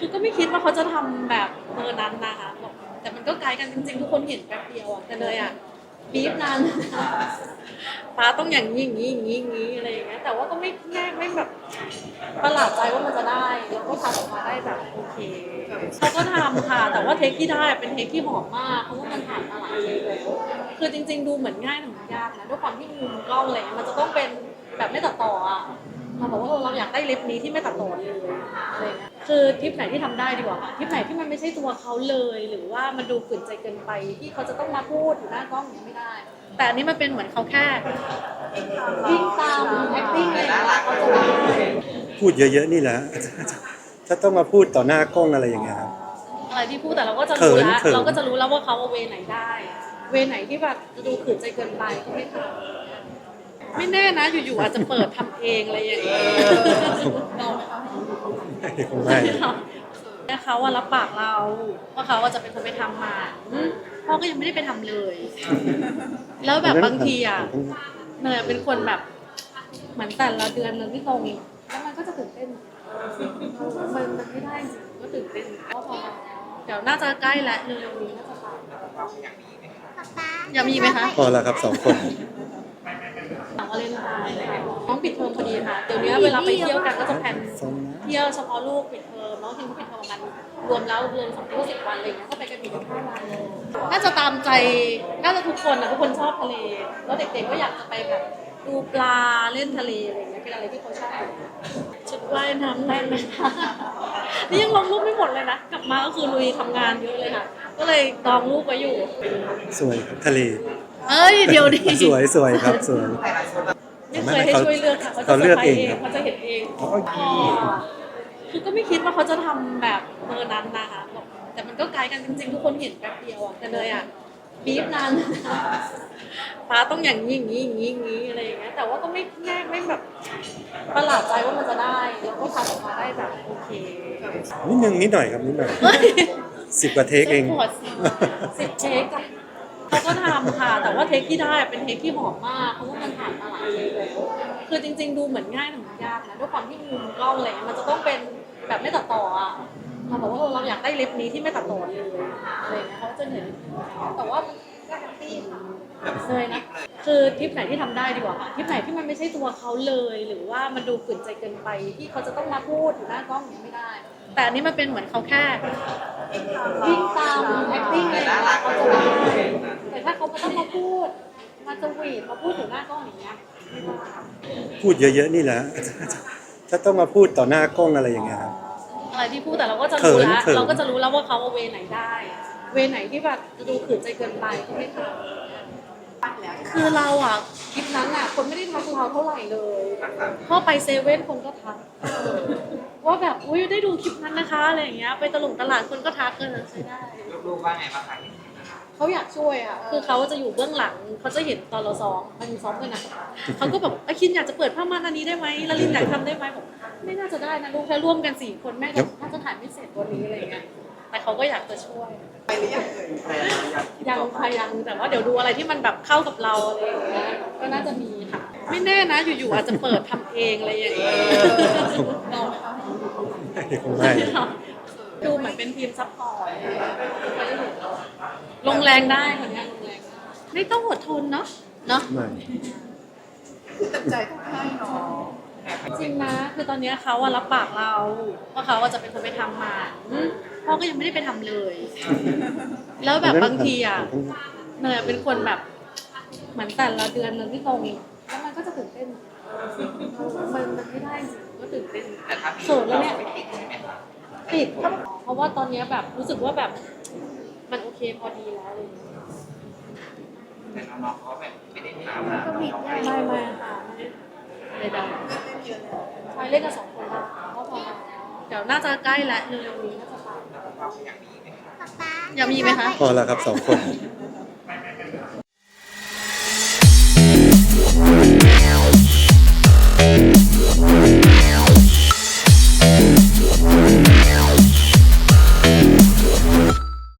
คือก็ไม่คิดว่าเขาจะทำแบบเบอร์นั้นนะคะแต่มันก็ไกลกันจริง ๆ ทุกคนเห็นแป๊บเดียวอะแต่เลยอะบีบนานฟ้าต้องอย่างนี้อย่างนี้อย่างนี้อย่างนี้อะไรอย่างเงี้ยแต่ว่าก็ไม่แน่ไม่แบบประหลาดใจว่ามันจะได้แล้วก็ทำออกมาได้แบบโอเคเขาก็ทำค่ะ แต่ว่าเทคที่ได้เป็นเทคที่หอมมากเพราะว่ามันผ่านมาหลายเทคแล้วคือจริง ๆ ดูเหมือนง่ายแต่มันยากนะด้วยความที่มุมกล้องอะไรเงี้ยมันจะต้องเป็นแบบไม่ตัดต่ออะ เราบอกว่าเราอยากได้ลิปนี้ที่ไม่ตัดต่อเลยอะไรเงี้ยคือทริปไหนที่ทำได้ดีกว่าค่ะทริปไหนที่มันไม่ใช่ตัวเขาเลย หรือว่ามันดูฝืนใจเกินไปที่เขาจะต้องมาพูดอยู่หน้ากล้องอย่างนี้ไม่ได้ แต่อันนี้มันเป็นเหมือนเขาแค่วิ่งตาม acting อะไรอย่างเงี้ยเขาจะได้พูดเยอะๆนี่แหละถ้าต้องมาพูดต่อหน้ากล้องอะไรอย่างเงี้ยครับอะไรที่พูดแต่เราก็จะรู้แล้วเขินเราก็จะรู้แล้วว่าเขาเอาเวไหนได้ เวไหนที่แบบจะดูขืนใจเกินไปก็ไม่ทำ ไม่แน่นะอยู่ๆอาจจะเปิดทำเองอะไรอย่างเงี้ยไม่คงไม่แต่เขาอะรับปากเราว่าเขาอะจะเป็นคนไปทำมาอืมพ่อก็ยังไม่ได้ไปทำเลย แล้วแบบบางทีอะเนยเป็นคนแบบ เหมือนแต่ละเดือนมันไม่ตรงแล้วมันก็จะตื่นเต้นมันมันไม่ได้จริงก็ตื่นเต้นก็พอเดี๋ยวน่าจะใกล้แล้วเร็วๆนี้น่าจะไปอยากมีไหมคะ พอแล้วครับสองคน ค่ะเดี๋ยวนี้เวลาไปเที่ยวกันก็จะแพลนสองนะเที่ยวเฉพาะลูกปิดเทอมน้องทิมก็ปิดเทอมประมาณรวมแล้วเดือนสองเดือนสิบวันอะไรอย่างเงี้ยก็ไปกันอีกห้าวันน่าจะตามใจน่าจะทุกคนนะทุกคนชอบทะเล แล้วเด็กๆก็อยากจะไปแบบดูปลาเล่นทะเลอะไรอย่างเงี้ยเป็นอะไรที่เขาชอบชุดว่ายน้ำแน่นเลยค่ะนี่ยังลงรูปไม่หมดเลยนะกลับมาก็คือลุยทำงานเยอะเลยค่ะก็เลยดองรูปไว้อยู่ สวยครับทะเล เอ้ยเดี๋ยวดิสวยสวยครับสวย ไม่เคยให้ช่วยเลือกค่ะเขาจะเขาเลือกเองซร์ไพรส์ครับเขาจะเห็นเองอ๋ออ๋อคือก็ไม่คิดว่าเขาจะทำแบบเบอร์นั้นนะคะแต่มันก็ไกลกันจริงๆ ทุกคนเห็นแป๊บเดียวอะแต่เลยอะบีบนานฟ้าต้องอย่างนี้อย่างนี้อย่างนี้อย่างนี้อะไรอย่างเงี้ยแต่ว่าก็ไม่แน่ไม่แบบประหลาดใจว่ามันจะได้แล้วก็ทำออกมาได้แบบโอเคนิดนึงนิดหน่อยครับนิดหน่อยเฮ้ยสิบกว่าเทคเองปวดสิสิบเทคอะเขาก็ทำค่ะแต่ว่าเทคที่ได้เป็นเทคที่หอมมากเพราะว่ามันผ่านมาหลายเท คือจริง ๆ ดูเหมือนง่ายแต่มันยากนะด้วยความที่มุมกล้องอะไรเงี้ยมันจะต้องเป็นแบบไม่ตัดต่ออะเราบอกว่าเราอยากได้ลิปนี้ที่ไม่ตัดต่อเลยอะไรเงี้ยเขาจะเห็นแต่ว่าก็แฮปปี้เลยนะคือทริปไหนที่ทำได้ดีกว่าค่ะทริปไหนที่มันไม่ใช่ตัวเขาเลย หรือว่ามันดูฝืนใจเกินไปที่เขาจะต้องมาพูดอยู่หน้ากล้องอย่างนี้ไม่ได้ แต่อันนี้มันเป็นเหมือนเขาแค่วิ่งตาม acting อะไรอย่างเงี้ยเขาจะได้แต่ถ้าเขาไม่ต้องมาพูด มาสวีทมาพูดถึงหน้ากล้องอย่างเงี้ยไม่ได้พูดเยอะๆนี่แหละ ถ้าต้องมาพูดต่อหน้ากล้องอะไรอย่างเงี้ยครับ อะไรที่พูดแต่เราก็จะรู้แล้วเขินเราก็จะรู้แล้วว่าเขาเอาเวไหนได้ เวไหนที่แบบจะดูขืนใจเกินไปก็ไม่ทำคือเราอะคลิปนั้นอะ คนไม่ได้ทักเราเท่าไหร่เลยเข้าไปเซเว่นคนก็ทักว่าแบบอุ้ยได้ดูคลิปนั้นนะคะอะไรอย่างเงี้ยไปตลงตลาดคนก็ทักกันใช้ได้ ลูกๆว่าไงบ้างคะเขาอยากช่วยอะคือเขาจะอยู่เบื้องหลังเขาจะเห็นตอนเราซ้อมมันมีซ้อมกันนะเขาก็แบบไอ้คินอยากจะเปิดผ้าม่านอันนี้ได้ไหมลลินอยากทำได้ไหมบอกไม่น่าจะได้นะลูกแค่ร่วมกันสี่คนแม่ก็น่าจะถ่ายไม่เสร็จวันนี้อะไรเงี้ยแต่เขาก็อยากจะช่วยไปหรือยังเอ่ยยังค่ะยังแต่ว่าเดี๋ยวดูอะไรที่มันแบบเข้ากับเราอะไรอย่างเงี้ยก็น่าจะมีค่ะไม่แน่นะอยู่ๆอาจจะเปิดทำเองอะไรอย่างเงี้ยไม่คงไม่ดูเหมือนเป็นทีมซัพพอร์ต ลงแรงได้คนเนี้ยลงแรงได้ไม่ต้องอดทนเนาะเนาะ ไม่คือตั้งใจต้องให้เนาะจริงนะคือตอนเนี้ยเขาอะรับปากเราว่าเขาอะจะเป็นคนไปทำมาอืมพ่อก็ยังไม่ได้ไปทำเลย แล้วแบบบางทีอะเนยเป็นคนแบบเหมือนแต่ละเดือนมันไม่ตรงแล้วมันก็จะตื่นเต้นมันมันไม่ได้จริงก็ตื่นเต้นแต่ถ้าพี่เขินแล้วเนี่ยไม่ติดใช่ไหมคะติดเพราะว่าตอนเนี้ยแบบรู้สึกว่าแบบ มันโอเคพอดีแล้วเลยแต่น้องๆเขาแบบไม่ได้ถามนะก็มีน้องๆไม่ไม่ได้ไม่ค่ะไม่ได้ไม่ได้ใช่เล่นกันสองคนแล้วก็พอแล้วเดี๋ยวน่าจะใกล้แล้วเร็วๆนี้น่าจะไปเราอยากมีไหมคะอยากมีไหมคะ พอแล้วครับสองคนพ